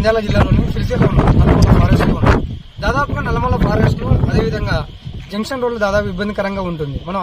నంద్యాల జిల్లాలోని సిరిసిల్ల ఉన్నాం నల్లమల్ల ఫారెస్ట్లో దాదాపుగా నల్లమల్ల ఫారెస్ట్లో అదేవిధంగా జంక్షన్ రోడ్లు దాదాపు ఇబ్బందికరంగా ఉంటుంది. మనం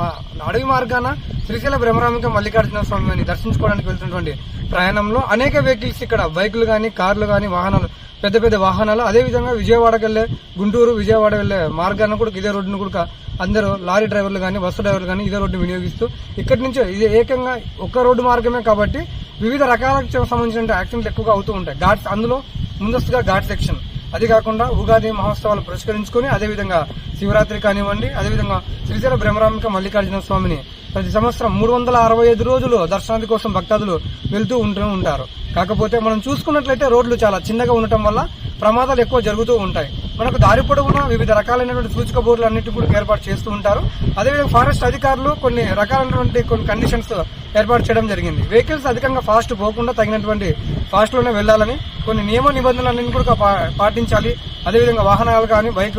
అడవి మార్గాన శ్రీశైల బ్రహ్మరామిక మల్లికార్జున స్వామిని దర్శించుకోవడానికి వెళ్తున్నటువంటి ప్రయాణంలో అనేక వెహికల్స్ ఇక్కడ బైకులు కానీ కార్లు కానీ వాహనాలు పెద్ద పెద్ద వాహనాలు అదేవిధంగా విజయవాడకు వెళ్ళే గుంటూరు విజయవాడ వెళ్ళే మార్గాన్ని కూడా ఇదే రోడ్డును కూడా అందరూ లారీ డ్రైవర్లు కానీ బస్సు డ్రైవర్లు కానీ ఇదే రోడ్డు వినియోగిస్తూ ఇక్కడి నుంచి ఇది ఏకంగా ఒక్క రోడ్డు మార్గమే కాబట్టి వివిధ రకాలకు సంబంధించిన యాక్సిడెంట్లు ఎక్కువగా అవుతూ ఉంటాయి. ఘాట్స్ అందులో ముందస్తుగా ఘాట్ సెక్షన్. అది కాకుండా ఉగాది మహోత్సవాలు పురస్కరించుకుని అదేవిధంగా శివరాత్రి కానివ్వండి అదేవిధంగా శ్రీశైల బ్రహ్మరామిక మల్లికార్జున స్వామిని ప్రతి సంవత్సరం మూడు వందల అరవై ఐదు రోజులు దర్శనాది కోసం భక్తాదులు వెళ్తూ ఉంటూ ఉంటారు. కాకపోతే మనం చూసుకున్నట్లయితే రోడ్లు చాలా చిన్నగా ఉండటం వల్ల ప్రమాదాలు ఎక్కువ జరుగుతూ ఉంటాయి. మనకు దారి పొడవునా వివిధ రకాలైనటువంటి సూచిక బోర్డులు అన్నిటి కూడా ఏర్పాటు చేస్తూ ఉంటారు. అదేవిధంగా ఫారెస్ట్ అధికారులు కొన్ని రకాలైనటువంటి కొన్ని కండిషన్స్ ఏర్పాటు చేయడం జరిగింది. వెహికల్స్ అధికంగా ఫాస్ట్ పోకుండా తగినటువంటి ఫాస్ట్లోనే వెళ్ళాలని కొన్ని నియమ నిబంధనలన్నీ కూడా పా- పాటించాలి. అదేవిధంగా వాహనాలు కానీ బైక్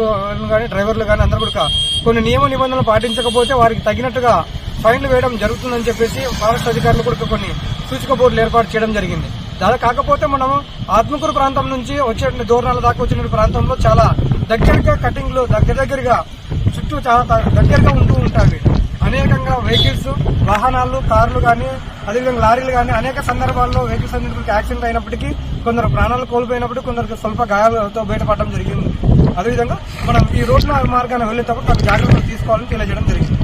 కానీ డ్రైవర్లు కానీ అందరూ కూడా కొన్ని నియమ నిబంధనలు పాటించకపోతే వారికి తగినట్టుగా ఫైన్లు వేయడం జరుగుతుందని చెప్పేసి ఫారెస్ట్ అధికారులు కూడా కొన్ని సూచిక బోర్డులు ఏర్పాటు చేయడం జరిగింది. అలా కాకపోతే మనం ఆత్మకూరు ప్రాంతం నుంచి వచ్చే దూరణాల దాకా వచ్చిన ప్రాంతంలో చాలా దగ్గరగా కటింగ్లు దగ్గర దగ్గరగా చుట్టూ చాలా దగ్గరగా ఉంటూ ఉంటాయి. అనేకంగా వెహికల్స్ వాహనాలు కార్లు కానీ అదేవిధంగా లారీలు కానీ అనేక సందర్భాల్లో వెహికల్స్ అన్నింటికి యాక్సిడెంట్ అయినప్పటికీ కొందరు ప్రాణాలు కోల్పోయినప్పుడు కొందరికి స్వల్ప గాయాలతో బయటపడడం జరిగింది. అదేవిధంగా మనం ఈ రోడ్ల మార్గాన్ని వెళ్ళేటప్పుడు కొన్ని జాగ్రత్తలు తీసుకోవాలని తెలియజేయడం జరిగింది.